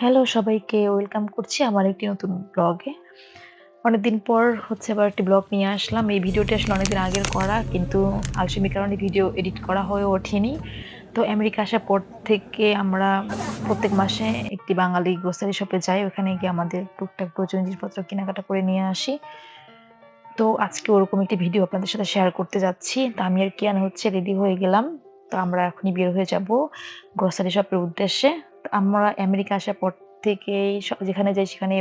Hello সবাইকে welcome করছি আমার একটি নতুন ব্লগে। অনেকদিন পর হচ্ছে আবার একটি ব্লগ নিয়ে আসলাম। এই ভিডিওটি আসলে অনেকদিন আগের করা, কিন্তু আলসেমির কারণে ভিডিও এডিট করা হয়ে ওঠেনি। তো আমেরিকা আসার পর থেকে আমরা প্রত্যেক মাসে একটি বাঙালি গ্রোসারি শপে যাই। ওখানে গিয়ে আমাদের টুকটাক প্রয়োজনীয় জিনিসপত্র কেনাকাটা করে নিয়ে আসি। তো আজকে ওরকম একটি ভিডিও আপনাদের সাথে শেয়ার করতে যাচ্ছি। তো আমি আর কিয়ান হচ্ছে রেডি হয়ে গেলাম। তো আমরা এখনই বের হয়ে যাব গ্রোসারি শপের উদ্দেশ্যে। তো আমরা আমেরিকা আসার পর থেকেই যেখানে যাই সেখানে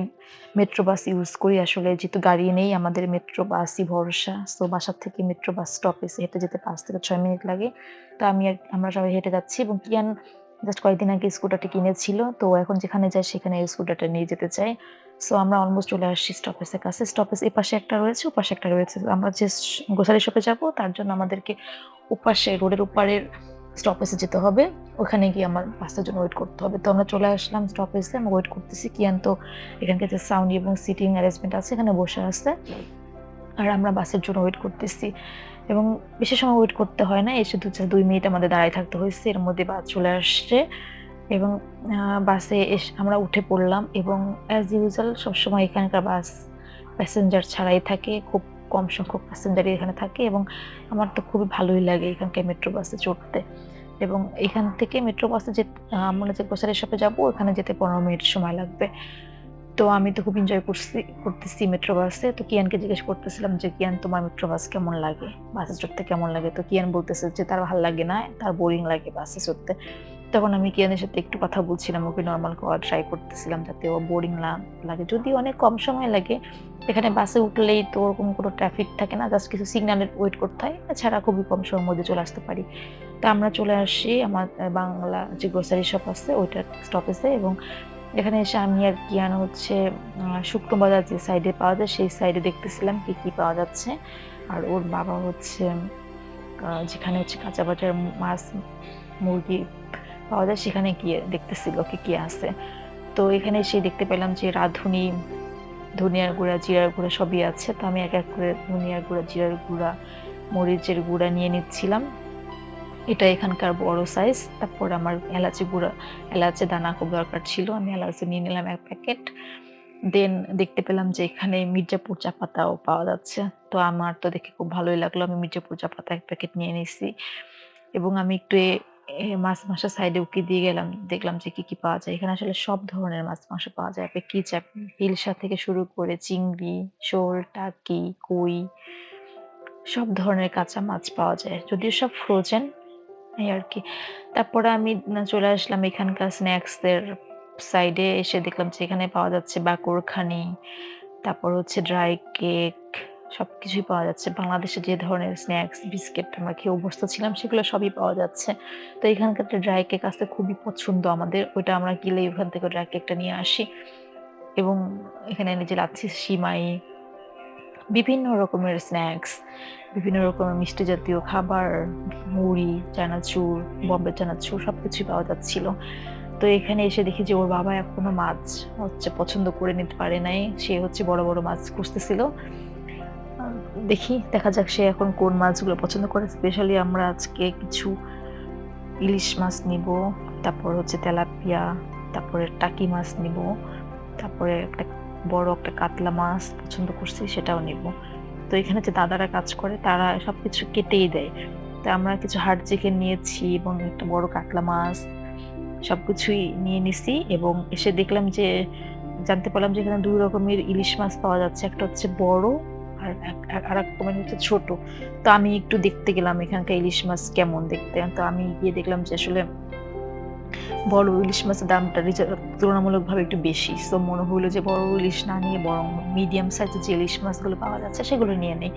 মেট্রো বাস ইউজ করি আসলে যেহেতু গাড়ি নেই আমাদের মেট্রো বাসই ভরসা। সো বাসার থেকে মেট্রো বাস স্টপেজে হেঁটে যেতে পাঁচ থেকে ছয় মিনিট লাগে। তো আমি আমরা সবাই হেঁটে যাচ্ছি এবং কিয়ান জাস্ট কয়েকদিন আগে স্কুটারটি কিনেছিল। তো এখন যেখানে যায় সেখানে স্কুটারটা নিয়ে যেতে চাই। সো আমরা অলমোস্ট চলে আসছি স্টপেজের কাছে। স্টপেজ এপাশে একটা রয়েছে, ওপাশে একটা রয়েছে। আমরা যে স গ্রোসারি শপে যাব তার জন্য আমাদেরকে ওপাশে রোডের ওপারের স্টপেজে যেতে হবে। ওখানে গিয়ে আমার বাসের জন্য ওয়েট করতে হবে। তো আমরা চলে আসলাম স্টপেজে। আমরা ওয়েট করতেছি। কিয়ান তো এখানকার যে সাউন্ড এবং সিটিং অ্যারেঞ্জমেন্ট আছে, এখানে বসে আছে। আর আমরা বাসের জন্য ওয়েট করতেছি। এবং বেশি সময় ওয়েট করতে হয় না। এসে দু দুই মিনিট আমাদের দাঁড়ায় থাকতে হয়েছে। এর মধ্যে বাস চলে আসছে। এবং বাসে এসে, আমরা উঠে পড়লাম এবং অ্যাজ ইউজুয়াল সবসময় এখানকার বাস প্যাসেঞ্জার ছাড়াই থাকে। খুব কম সংখ্যক প্যাসেঞ্জারই এখানে থাকে এবং আমার তো খুবই ভালোই লাগে এখানকার মেট্রো বাসে চড়তে। এবং এখান থেকে মেট্রো বাসে যে আমরা যে গ্রোসারি শপে যাব ওখানে যেতে ১৫ মিনিট সময় লাগবে। তো আমি তো খুব এনজয় করছি করতেছি মেট্রো বাসে। তো কিয়ানকে জিজ্ঞেস করতেছিলাম যে, "কিয়ান তোমার মেট্রো বাস কেমন লাগে? বাসে চড়তে কেমন লাগে?" তো কিয়ান বলতেছে যে তার ভালো লাগে না। তার বোরিং লাগে বাসে চড়তে। তখন আমি কিয়ানের সাথে একটু কথা বলছিলাম। ওকে নর্মাল করার ট্রাই করতেছিলাম যাতে ও বোরিং না লাগে। যদি অনেক কম সময় লাগে। এখানে বাসে উঠলেই তো ওরকম কোনো ট্রাফিক থাকে না। জাস্ট কিছু সিগন্যালের ওয়েট করতে হয়। এছাড়া খুবই কম সময়ের মধ্যে চলে আসতে পারি। তো আমরা চলে আসি আমার বাংলা যে গ্রোসারি শপ আছে ওইটার স্টপেজে এবং এখানে এসে আমি আর কিয়ান হচ্ছে আ শুকনো বাজার যে সাইডে পাওয়া যায় সেই সাইডে দেখতেছিলাম কি, কি পাওয়া যাচ্ছে। আর ওর বাবা হচ্ছে যেখানে হচ্ছে কাঁচা বাজার মাছ, মুরগি পাওয়া যায় সেখানে গিয়ে দেখতেছিল কি, কি আছে। তো এখানে এসে দেখতে পেলাম যে রাঁধুনি, ধনিয়ার গুঁড়া, জিরার গুঁড়া সবই আছে। তো আমি এক, এক করে ধনিয়ার গুঁড়া, জিরার গুঁড়া, মরিচের গুঁড়া নিয়ে নিচ্ছিলাম। এটা এখানকার বড় সাইজ। তারপর আমার এলাচি গুঁড়া, এলাচের দানা খুব দরকার ছিল। আমি এলাচি নিয়ে নিলাম এক প্যাকেট। দেন দেখতে পেলাম যে এখানে মির্জাপুর চা পাতাও পাওয়া যাচ্ছে। তো আমার তো দেখে খুব ভালোই লাগল। আমি মির্জাপুর চা পাতা এক প্যাকেট নিয়ে নিছি। এবং আমি একটু মাছ মাংসের সাইডে উকি দিয়ে গেলাম। দেখলাম যে কি, কি পাওয়া যায়। এখানে আসলে সব ধরনের মাছ মাংস পাওয়া যায়। আপনি কি চান? ইলশা থেকে শুরু করে চিংড়ি, শোল, টাকি, কই সব ধরনের কাঁচা মাছ পাওয়া যায়। যদিও সব ফ্রোজেন এই আর কি তারপরে আমি চলে আসলাম এখানকার স্ন্যাকসের সাইডে এসে দেখলাম যে এখানে পাওয়া যাচ্ছে বাকরখানি, তারপর হচ্ছে ড্রাই কেক সবকিছুই পাওয়া যাচ্ছে। বাংলাদেশে যে ধরনের স্ন্যাক্স বিস্কিট আমরা খেয়ে অভ্যস্ত ছিলাম সেগুলো সবই পাওয়া যাচ্ছে। তো এখানকার ড্রাই কেক আসতে খুবই পছন্দ আমাদের। ওইটা আমরা গেলেই ওখান থেকে ড্রাই কেকটা নিয়ে আসি। এবং এখানে যে লাচ্ছি সিমাই, বিভিন্ন রকমের স্ন্যাক্স বিভিন্ন রকমের মিষ্টি জাতীয় খাবার, মুড়ি, চানাচুর, বম্বে চানাচুর সব কিছুই পাওয়া যাচ্ছিল। তো এখানে এসে দেখি যে ওর বাবা এখনও মাছ হচ্ছে পছন্দ করে নিতে পারে নাই। সে হচ্ছে বড়, বড় মাছ খুঁজতেছিল। দেখি দেখা যাক সে এখন কোন মাছগুলো পছন্দ করে। স্পেশালি আমরা আজকে কিছু ইলিশ মাছ নিব তারপর হচ্ছে তেলাপিয়া, তারপরে টাকি মাছ নিব তারপরে একটা বড় একটা কাতলা মাছ পছন্দ করছি সেটাও নিবো। তো এখানে যে দাদারা কাজ করে তারা সব কিছু কেটেই দেয়। তো আমরা কিছু হার্ড চিকেন নিয়েছি এবং একটা বড় কাতলা মাছ সব কিছুই নিয়ে নিছি এবং এসে দেখলাম যে জানতে পারলাম যে এখানে দুই রকমের ইলিশ মাছ পাওয়া যাচ্ছে। একটা হচ্ছে বড় আর এক আরেক রকমের হচ্ছে ছোট। তো আমি একটু দেখতে গেলাম এখানকার ইলিশ মাছ কেমন দেখতে। তো আমি গিয়ে দেখলাম যে আসলে বড় ইলিশ মাছের দামটা তুলনামূলকভাবে একটু বেশি। সো মনে হইল যে বড় ইলিশ না নিয়ে বরং মিডিয়াম সাইজের যে ইলিশ মাছগুলো পাওয়া যাচ্ছে সেগুলো নিয়ে নেই।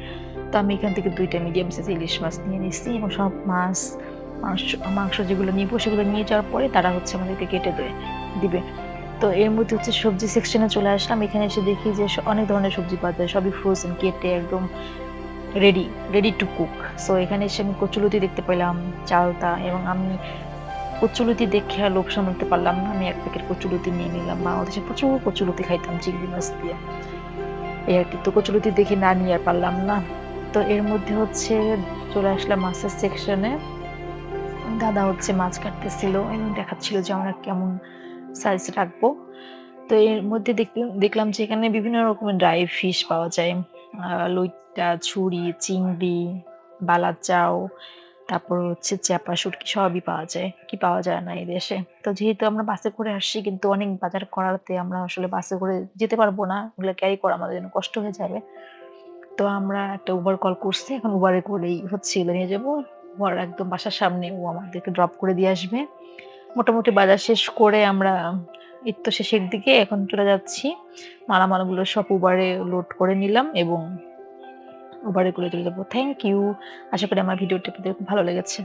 তো আমি এখান থেকে দুইটা মিডিয়াম সাইজের ইলিশ মাছ নিয়ে নিছি এবং সব মাছ, মাংস মাংস যেগুলো নিবো সেগুলো নিয়ে যাওয়ার পরে তারা হচ্ছে আমাদেরকে কেটে দেয় দিবে। তো এর মধ্যে হচ্ছে সবজি সেকশনে চলে আসলাম। এখানে এসে দেখি যে অনেক ধরনের সবজি পাওয়া যায়। সবই ফ্রোজেন কেটে একদম ready, ready to cook. So এখানে এসে আমি কচুলতি দেখতে পেলাম, চালতা এবং আমি কচুলতি দেখে আর লোভ সামলাতে পারলাম না। আমি এক প্যাকেট কচুলতি নিয়ে নিলাম। বাংলাদেশে প্রচুর কচুলতি খাইতাম চিংড়ি মাছ দিয়ে। এই আরকি। তো কচুলতি দেখে না নিয়ে আর পারলাম না। তো এর মধ্যে হচ্ছে চলে আসলাম মাছের সেকশনে। দাদা হচ্ছে মাছ কাটতেছিল এবং দেখাচ্ছিল যে আমরা কেমন সাইজ রাখব। তো এর মধ্যে দেখলাম যে এখানে বিভিন্ন রকমের ড্রাই ফিশ পাওয়া যায়। আহ, লইট্টা ছুরি চিংড়ি বালাচাও তারপর হচ্ছে চ্যাপা শুটকি সবই পাওয়া যায়। কি পাওয়া যায় না এই দেশে। তো যেহেতু আমরা বাসে করে আসছি কিন্তু অনেক বাজার করাতে আমরা আসলে বাসে করে যেতে পারব না। ওগুলো ক্যারি করা আমাদের জন্য কষ্ট হয়ে যাবে। তো আমরা একটা উবার কল করছি। এখন উবারে করেই হচ্ছে নিয়ে যাব। উবার একদম বাসার সামনে ও আমাদেরকে ড্রপ করে দিয়ে আসবে। মোটামুটি বাজার শেষ করে আমরা ইত্য শেষের দিকে এখন চলে যাচ্ছি। মালামালগুলো সব উবারে লোড করে নিলাম এবং উবারে করে চলে যাব থ্যাংক ইউ আশা করি আমার ভিডিওটি আপনাদের ভালো লেগেছে।